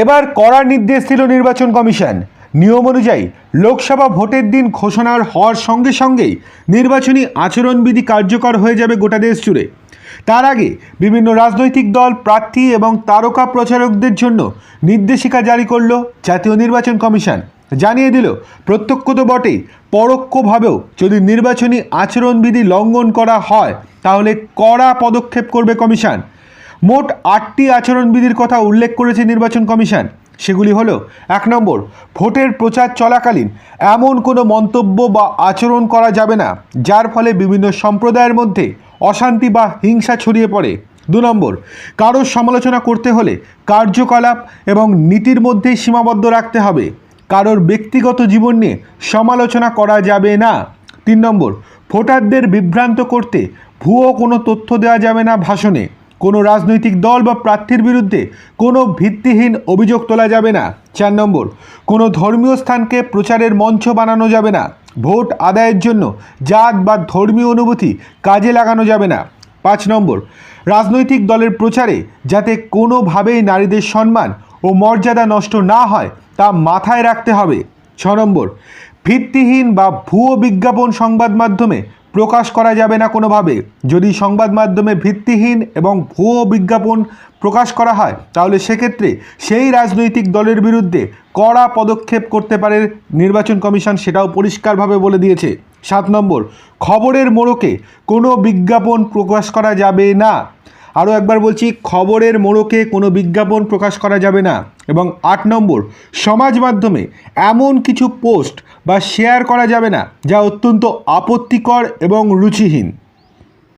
এবার করার নির্দেশ দিল নির্বাচন কমিশন। নিয়ম অনুযায়ী লোকসভা ভোটের দিন ঘোষণার হওয়ার সঙ্গে সঙ্গেই নির্বাচনী আচরণবিধি কার্যকর হয়ে যাবে গোটা দেশ জুড়ে। তার আগে বিভিন্ন রাজনৈতিক দল, প্রার্থী এবং তারকা প্রচারকদের জন্য নির্দেশিকা জারি করল জাতীয় নির্বাচন কমিশন। জানিয়ে দিল প্রত্যক্ষ তো বটেই পরোক্ষভাবেও যদি নির্বাচনী আচরণবিধি লঙ্ঘন করা হয়, তাহলে কড়া পদক্ষেপ করবে কমিশন। মোট আটটি আচরণবিধির কথা উল্লেখ করেছে নির্বাচন কমিশন। সেগুলি হলো, এক নম্বর, ভোটের প্রচার চলাকালীন এমন কোনো মন্তব্য বা আচরণ করা যাবে না, যার ফলে বিভিন্ন সম্প্রদায়ের মধ্যে অশান্তি বা হিংসা ছড়িয়ে পড়ে। দু নম্বর কারোর সমালোচনা করতে হলে কার্যকলাপ এবং নীতির মধ্যেই সীমাবদ্ধ রাখতে হবে। কারোর ব্যক্তিগত জীবন নিয়ে সমালোচনা করা যাবে না। তিন নম্বর, ভোটারদের বিভ্রান্ত করতে ভুয়ো কোনো তথ্য দেওয়া যাবে না ভাষণে। কোনো রাজনৈতিক দল বা প্রার্থীর বিরুদ্ধে কোনো ভিত্তিহীন অভিযোগ তোলা যাবে না। চার নম্বর, কোনো ধর্মীয় স্থানকে প্রচারের মঞ্চ বানানো যাবে না। ভোট আদায়ের জন্য জাত বা ধর্মীয় অনুভূতি কাজে লাগানো যাবে না। পাঁচ নম্বর, রাজনৈতিক দলের প্রচারে যাতে কোনোভাবেই নারীদের সম্মান ও মর্যাদা নষ্ট না হয় তা মাথায় রাখতে হবে। ছ নম্বর, ভিত্তিহীন বা ভুয়ো বিজ্ঞাপন সংবাদ মাধ্যমে প্রকাশ করা যাবে না কোনোভাবে। যদি সংবাদ মাধ্যমে ভিত্তিহীন এবং ভুয়ো বিজ্ঞাপন প্রকাশ করা হয়, তাহলে সেক্ষেত্রে সেই রাজনৈতিক দলের বিরুদ্ধে কড়া পদক্ষেপ করতে পারে নির্বাচন কমিশন, সেটাও পরিষ্কারভাবে বলে দিয়েছে। সাত নম্বর, খবরের মোড়কে কোনো বিজ্ঞাপন প্রকাশ করা যাবে না। আরও একবার বলছি, খবরের মোড়কে কোনো বিজ্ঞাপন প্রকাশ করা যাবে না। এবং আট নম্বর, সমাজ মাধ্যমে এমন কিছু পোস্ট বা শেয়ার করা যাবে না যা অত্যন্ত আপত্তিকর এবং রুচিহীন।